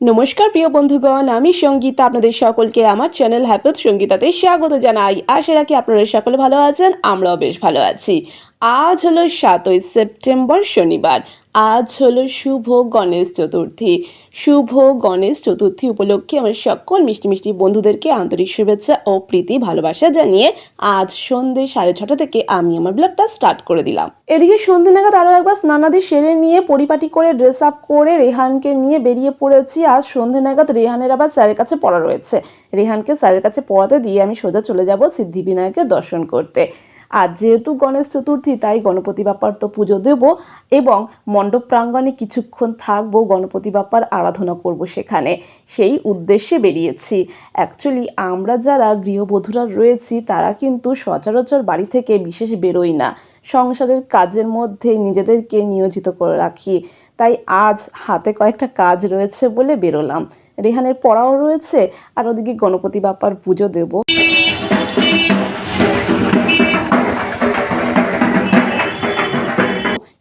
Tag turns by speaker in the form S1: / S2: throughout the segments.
S1: নমস্কার, প্রিয় বন্ধুগণ, আমি সঙ্গীতা। আপনাদের সকলকে আমার চ্যানেল হ্যাপত সঙ্গীতাতে স্বাগত জানাই। আশা রাখি আপনারা সকলে ভালো আছেন, আমরাও বেশ ভালো আছি। আজ হলো সাতই সেপ্টেম্বর শনিবার। আজ হলো শুভ গণেশ চতুর্থী। শুভ গণেশ চতুর্থী উপলক্ষে আমার সকল মিষ্টি মিষ্টি বন্ধুদেরকে আন্তরিক শুভেচ্ছা ও প্রীতি ভালোবাসা জানিয়ে আজ সন্ধ্যে সাড়ে ছটা থেকে আমি আমার ব্লগটা স্টার্ট করে দিলাম। এদিকে সন্ধ্যে নাগাদ আরও একবার স্নানাদি সেরে নিয়ে পরিপাটি করে ড্রেস আপ করে রেহানকে নিয়ে বেরিয়ে পড়েছি। আজ সন্ধ্যে নাগাদ রেহানের আবার স্যারের কাছে পড়া রয়েছে। রেহানকে স্যারের কাছে পড়াতে দিয়ে আমি সোজা চলে যাব সিদ্ধিবিনায়কের দর্শন করতে। আজ যেহেতু গণেশ চতুর্থী, তাই গণপতি বাপ্পার তো পুজো দেব এবং মণ্ডপ প্রাঙ্গণে কিছুক্ষণ থাকব, গণপতি বাপ্পার আরাধনা করব সেখানে। সেই উদ্দেশ্যে বেরিয়েছি। অ্যাকচুয়ালি আমরা যারা গৃহবধূরা রয়েছি, তারা কিন্তু সচরাচর বাড়ি থেকে বিশেষ বেরোই না। সংসারের কাজের মধ্যে নিজেদেরকে নিয়োজিত করে রাখি। তাই আজ হাতে কয়েকটা কাজ রয়েছে বলে বেরোলাম। রেহানের পড়াও রয়েছে, আর ওদিকে গণপতি বাপ্পার পুজো দেবো।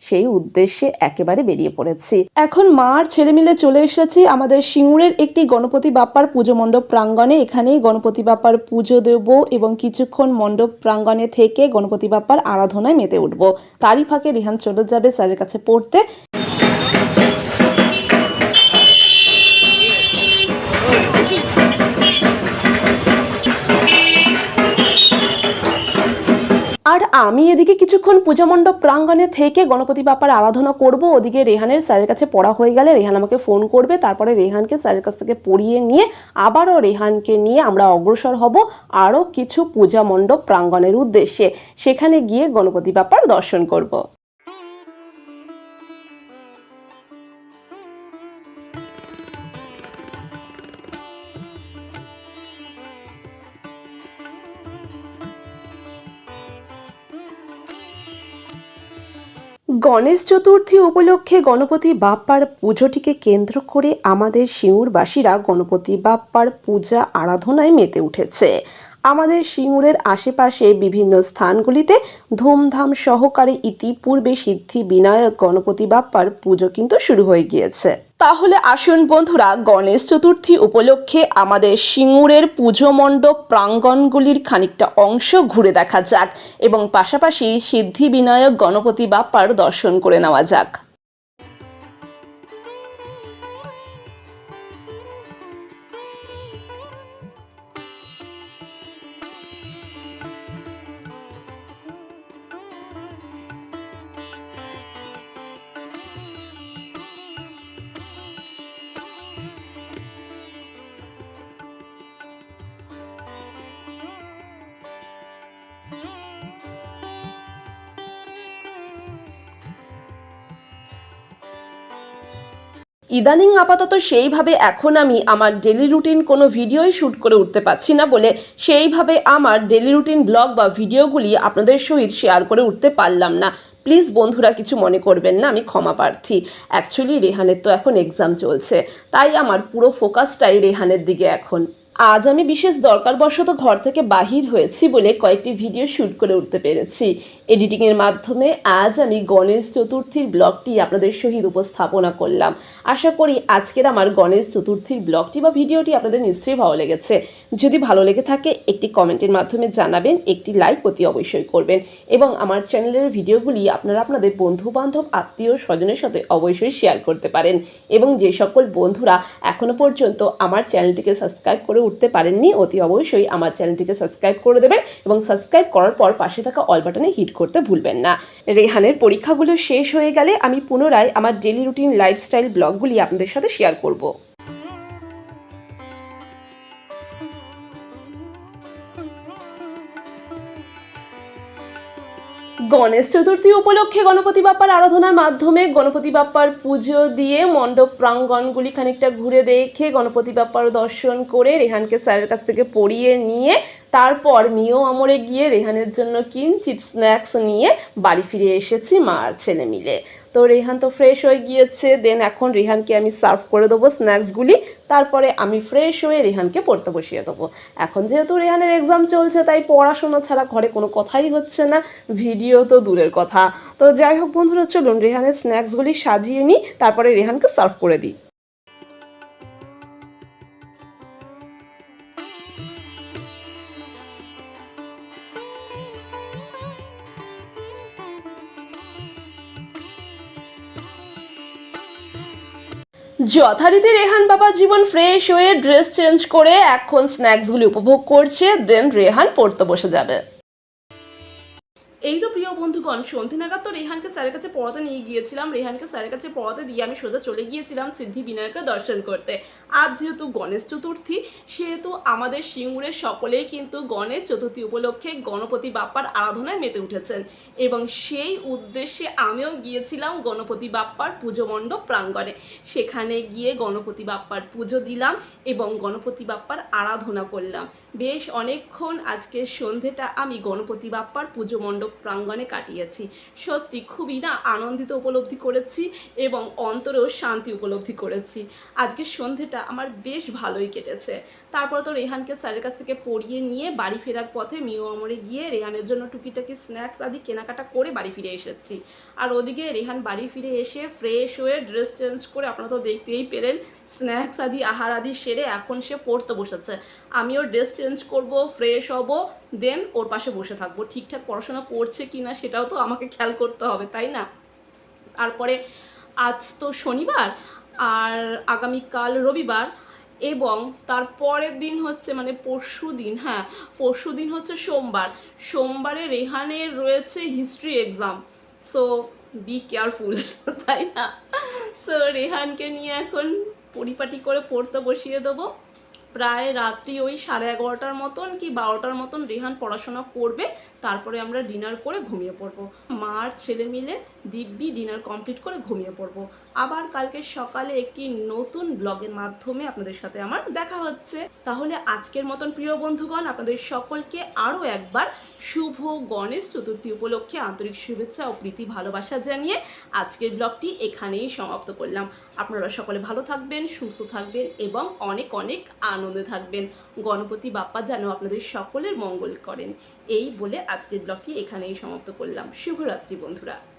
S1: সেই উদ্দেশ্যে একেবারে বেরিয়ে পড়েছি। এখন মার ছেলে মিলে চলে এসেছি আমাদের সিঙ্গুরের একটি গণপতি বাপ্পার পুজো মণ্ডপ প্রাঙ্গণে। এখানেই গণপতি বাপ্পার পুজো দেব এবং কিছুক্ষণ মণ্ডপ প্রাঙ্গণে থেকে গণপতি বাপ্পার আরাধনায় মেতে উঠবো। তারই ফাঁকে রিহান চলে যাবে স্যারের কাছে পড়তে। আর আমি এদিকে কিছুক্ষণ পূজা মণ্ডপ প্রাঙ্গণে থেকে গণপতি বাপার আরাধনা করব। ওদিকে রেহানের স্যারের কাছে পড়া হয়ে গেলে রেহান আমাকে ফোন করবে। তারপরে রেহানকে স্যারের কাছ থেকে পড়িয়ে নিয়ে আবারও রেহানকে নিয়ে আমরা অগ্রসর হব আরও কিছু পূজা মণ্ডপ প্রাঙ্গণের উদ্দেশ্যে। সেখানে গিয়ে গণপতি বাপার দর্শন করব। গণেশ চতুর্থী উপলক্ষে গণপতি বাপ্পার পুজোটিকে কেন্দ্র করে আমাদের সিঙ্গুরবাসীরা গণপতি বাপ্পার পূজা আরাধনায় মেতে উঠেছে। আমাদের সিঙ্গুরের আশেপাশে বিভিন্ন স্থানগুলিতে ধুমধাম সহকারে ইতিপূর্বে সিদ্ধি, বিনায়ক, গণপতি বাপ্পার পুজো কিন্তু শুরু হয়ে গিয়েছে। তাহলে আসুন বন্ধুরা, গণেশ চতুর্থী উপলক্ষে আমাদের সিঙ্গুরের পুজো মণ্ডপ প্রাঙ্গণগুলির খানিকটা অংশ ঘুরে দেখা যাক এবং পাশাপাশি সিদ্ধি, বিনায়ক, গণপতি বাপ্পার দর্শন করে নেওয়া যাক। ইদানিং আপাতত সেইভাবে এখন আমি আমার ডেলি রুটিন কোনো ভিডিওই শ্যুট করে উঠতে পারছি না বলে সেইভাবে আমার ডেলি রুটিন ব্লগ বা ভিডিওগুলি আপনাদের সহিত শেয়ার করে উঠতে পারলাম না। প্লিজ বন্ধুরা, কিছু মনে করবেন না, আমি ক্ষমা প্রার্থী। অ্যাকচুয়ালি রেহানের তো এখন এক্সাম চলছে। তাই আমার পুরো ফোকাসটাই রেহানের দিকে এখন। আজ আমি বিশেষ দরকারবশত ঘর থেকে বাহির হয়েছি বলে কয়েকটি ভিডিও শ্যুট করে উঠতে পেরেছি। এডিটিংয়ের মাধ্যমে আজ আমি গণেশ চতুর্থীর ব্লগটি আপনাদের সহিত উপস্থাপনা করলাম। আশা করি আজকের আমার গণেশ চতুর্থীর ব্লগটি বা ভিডিওটি আপনাদের নিশ্চয়ই ভালো লেগেছে। যদি ভালো লেগে থাকে, একটি কমেন্টের মাধ্যমে জানাবেন, একটি লাইক অতি অবশ্যই করবেন এবং আমার চ্যানেলের ভিডিওগুলি আপনারা আপনাদের বন্ধু বান্ধব আত্মীয় স্বজনের সাথে অবশ্যই শেয়ার করতে পারেন। এবং যে সকল বন্ধুরা এখনও পর্যন্ত আমার চ্যানেলটিকে সাবস্ক্রাইব করে উঠতে পারেননি, অতি অবশ্যই আমার চ্যানেলটিকে সাবস্ক্রাইব করে দেবেন এবং সাবস্ক্রাইব করার পর পাশে থাকা অল বাটনে হিট করতে ভুলবেন না। রেহানের পরীক্ষাগুলো শেষ হয়ে গেলে আমি পুনরায় আমার ডেলি রুটিন লাইফস্টাইল ব্লগগুলি আপনাদের সাথে শেয়ার করব। গণেশ চতুর্থী উপলক্ষে গণপতি বাপ্পার আরাধনার মাধ্যমে গণপতি বাপ্পার পুজো দিয়ে মণ্ডপ প্রাঙ্গণগুলি খানিকটা ঘুরে দেখে গণপতি বাপ্পার দর্শন করে রেহানকে স্যারের কাছ থেকে পড়িয়ে নিয়ে তারপর মিও আমরে গিয়ে রেহানের জন্য কিঞ্চিত স্ন্যাক্স নিয়ে বাড়ি ফিরে এসেছি মা ছেলে মিলে। তো রেহান তো ফ্রেশ হয়ে গিয়েছে। দেন এখন রেহানকে আমি সার্ভ করে দেবো স্ন্যাক্সগুলি তারপরে আমি ফ্রেশ হয়ে রেহানকে পড়তে বসিয়ে দেবো। এখন যেহেতু রেহানের এক্সাম চলছে, তাই পড়াশোনা ছাড়া ঘরে কোনো কথাই হচ্ছে না। ভিডিও তো দূরের কথা। তো যাই হোক বন্ধুরা, চলুন রেহানের স্ন্যাক্সগুলি সাজিয়ে নিই। তারপরে রেহানকে সার্ভ করে দিই। যথারীতি রেহান বাবা জীবন ফ্রেশ হয়ে ড্রেস চেঞ্জ করে এখন স্ন্যাক্সগুলি উপভোগ করছে দেন রেহান পড়তে বসে যাবে। এই তো প্রিয় বন্ধুগণ, সন্ধে নাগাদ তো রেহানকে স্যারের কাছে পড়াতে নিয়ে গিয়েছিলাম। রেহানকে স্যারের কাছে পড়াতে দিয়ে আমি সোজা চলে গিয়েছিলাম সিদ্ধি বিনায়কের দর্শন করতে। আজ যেহেতু গণেশ চতুর্থী, সেহেতু আমাদের সিঙ্গুরের সকলেই কিন্তু গণেশ চতুর্থী উপলক্ষে গণপতি বাপ্পার আরাধনায় মেতে উঠেছেন। এবং সেই উদ্দেশ্যে আমিও গিয়েছিলাম গণপতি বাপ্পার পুজো মণ্ডপ প্রাঙ্গণে। সেখানে গিয়ে গণপতি বাপ্পার পুজো দিলাম এবং গণপতি বাপ্পার আরাধনা করলাম। বেশ অনেকক্ষণ আজকে সন্ধেটা আমি গণপতি বাপ্পার পুজো মণ্ডপ প্রাঙ্গণে কাটিয়েছি। সত্যি খুবই না আনন্দিত উপলব্ধি করেছি এবং অন্তরেও শান্তি উপলব্ধি করেছি। আজকে সন্ধেটা আমার বেশ ভালোই কেটেছে। তারপর তো রেহানকে স্যারের কাছ থেকে পড়িয়ে নিয়ে বাড়ি ফেরার পথে মিও আমরে গিয়ে রেহানের জন্য টুকিটাকি স্ন্যাক্স আদি কেনাকাটা করে বাড়ি ফিরে এসেছি। আর ওদিকে রেহান বাড়ি ফিরে এসে ফ্রেশ হয়ে ড্রেস চেঞ্জ করে আপনারা তো দেখতেই পেলেন স্ন্যাক্স আদি, আহার আদি সেরে এখন সে পড়তে বসেছে। আমিও ড্রেস চেঞ্জ করব ফ্রেশ হব দেন ওর পাশে বসে থাকব। ঠিকঠাক পড়াশোনা করছে কি না সেটাও তো আমাকে খেয়াল করতে হবে, তাই না? তারপরে আজ তো শনিবার আর আগামীকাল রবিবার এবং তার পরের দিন হচ্ছে মানে পরশু দিন হ্যাঁ পরশু দিন হচ্ছে সোমবার। সোমবারে রেহানের রয়েছে history exam so be careful তাই না? সো রেহানকে নিয়ে এখন পরিপাটি করে পড়তে বসিয়ে দেবো। প্রায় রাত্রি ওই সাড়ে এগারোটার মতন কি বারোটার মতন রেহান পড়াশোনা করবে, তারপরে আমরা ডিনার করে ঘুমিয়ে পড়ব। মা আর ছেলে মিলে দিব্যি ডিনার কমপ্লিট করে ঘুমিয়ে পড়ব। আবার কালকে সকালে একটি নতুন ব্লগের মাধ্যমে আপনাদের সাথে আমার দেখা হচ্ছে। তাহলে আজকের মতন প্রিয় বন্ধুগণ, আপনাদের সকলকে আরও একবার শুভ গণেশ চতুর্থী উপলক্ষে আন্তরিক শুভেচ্ছা ও প্রীতি ভালোবাসা জানিয়ে আজকের ব্লগটি এখানেই সমাপ্ত করলাম। আপনারা সকলে ভালো থাকবেন, সুস্থ থাকবেন এবং অনেক অনেক আনন্দে থাকবেন। গণপতি বাপ্পা যেন আপনাদের সকলের মঙ্গল করেন। এই বলে আজকের ব্লগটি এখানেই সমাপ্ত করলাম। শুভরাত্রি বন্ধুরা।